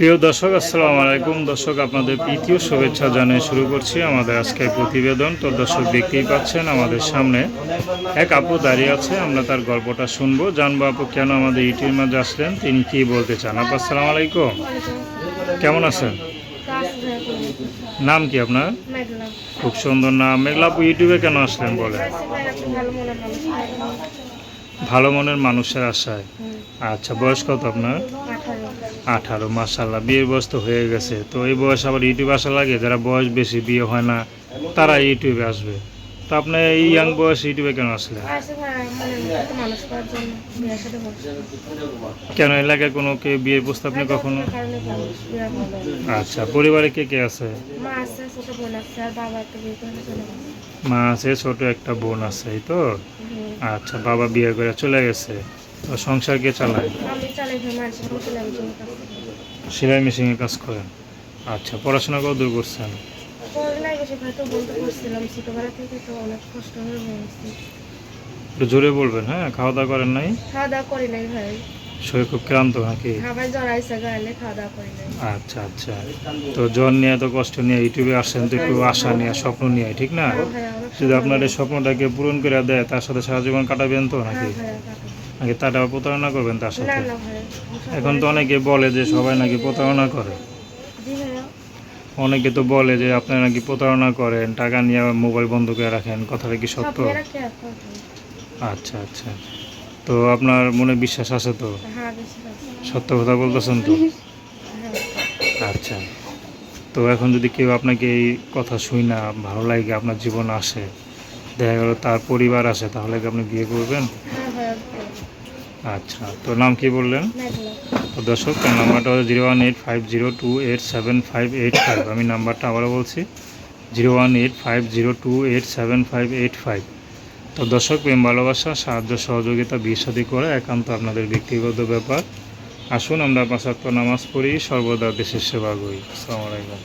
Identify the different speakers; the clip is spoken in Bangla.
Speaker 1: প্রিয় দর্শক, আসসালামু আলাইকুম। দর্শক, আপনাদের তৃতীয় শুভেচ্ছা জানিয়ে শুরু করছি আমাদের আজকের প্রতিবেদন। তো দর্শক, দেখতেই পাচ্ছেন আমাদের সামনে এক আপু দাঁড়িয়ে আছে। আমরা তার গল্পটা শুনব। জানব আপু, কেন আমাদের ইউটিউবের মাঝে আসলেন? তিনি কি বলতে চান? আপু, আসসালামু আলাইকুম। কেমন আছেন? নাম কি আপনার? খুব সুন্দর নাম। মেঘলা আপু, ইউটিউবে কেন আসলেন বলে
Speaker 2: ভালো মনের
Speaker 1: মানুষের আশায়। আচ্ছা বয়স কত আপনার?
Speaker 2: আঠারো
Speaker 1: মাসাল্লাহ বিয়ের বয়স তো হয়ে গেছে। তো এই বয়স আবার ইউটিউবে আসা লাগে? যারা বয়স বেশি বিয়ে হয় না তারা ইউটিউবে আসবে। তো আপনি এই ইয়াং বয়স ইউটিউবে কেন আসলেন?
Speaker 2: আসে ভাই মনের মতো মানুষ করার জন্য বিয়ের সাথে বসে।
Speaker 1: কেন? এলাকায় কোনো কে বিয়ের প্রস্তাব নেই কখনো?
Speaker 2: বিয়ে
Speaker 1: আচ্ছা পরিবারে কে কে আছে?
Speaker 2: মা আছে ছোট একটা বিয়ে
Speaker 1: বোন আছে এই তো? আচ্ছা বাবা বিয়ে করে চলে গেছে। সংসার কে চালায়? সেলাই মেশিনে কাজ করেন? আচ্ছা পড়াশোনা কত দূর করছেন
Speaker 2: তো তো হয়ে
Speaker 1: একটু জোরে বলবেন হ্যাঁ? খাওয়া দাওয়া করেন নাই?
Speaker 2: খাওয়া দাওয়া করি নাই ভাই।
Speaker 1: শরীর খুব ক্লান্ত নাকি? আচ্ছা আচ্ছা। তো জ্বর নিয়ে এত কষ্ট নিয়ে ইউটিউবে আসছেন তো একটু আশা নিয়ে স্বপ্ন নিয়ে ঠিক না?
Speaker 2: হ্যাঁ
Speaker 1: যদি আপনার এই স্বপ্নটাকে পূরণ করে দেয় তার সাথে সারা জীবন কাটাবেন তো
Speaker 2: হ্যাঁ
Speaker 1: নাকি। নাকি তারা প্রতারণা করবেন তার সাথে? এখন তো অনেকে বলে যে সবাই নাকি প্রতারণা করে। অনেকে তো বলে যে আপনারা নাকি প্রতারণা করেন টাকা নিয়ে মোবাইল বন্ধ করে রাখেন কথাটা কি সত্য? আচ্ছা আচ্ছা। তো আপনার মনে বিশ্বাস আছে তো?
Speaker 2: হ্যাঁ
Speaker 1: সত্য কথা বলতেছেন তো?
Speaker 2: হ্যাঁ।
Speaker 1: আচ্ছা। তো এখন যদি কেউ আপনাকে এই কথা শুই না ভালো লাগে আপনার জীবন আসে দেখা গেল তার পরিবার আসে তাহলে কি আপনি বিয়ে করবেন?
Speaker 2: হ্যাঁ
Speaker 1: আচ্ছা তো নাম কি বললেন? তো দর্শক তার নাম্বারটা হচ্ছে zero one eight five zero two eight seven five eight five. আমি নাম্বারটা আবারও বলছি zero one eight five zero two eight seven five eight five. তো দর্শক প্রেম ভালোবাসা সাহায্য সহযোগিতা বিয়ে শাদী করে একান্ত আপনাদের ব্যক্তিগত ব্যাপার। আসুন আমরা পাঁচাত্তর নামাজ পড়ি সর্বদা দেশের সেবা করি। আসসালামু আলাইকুম।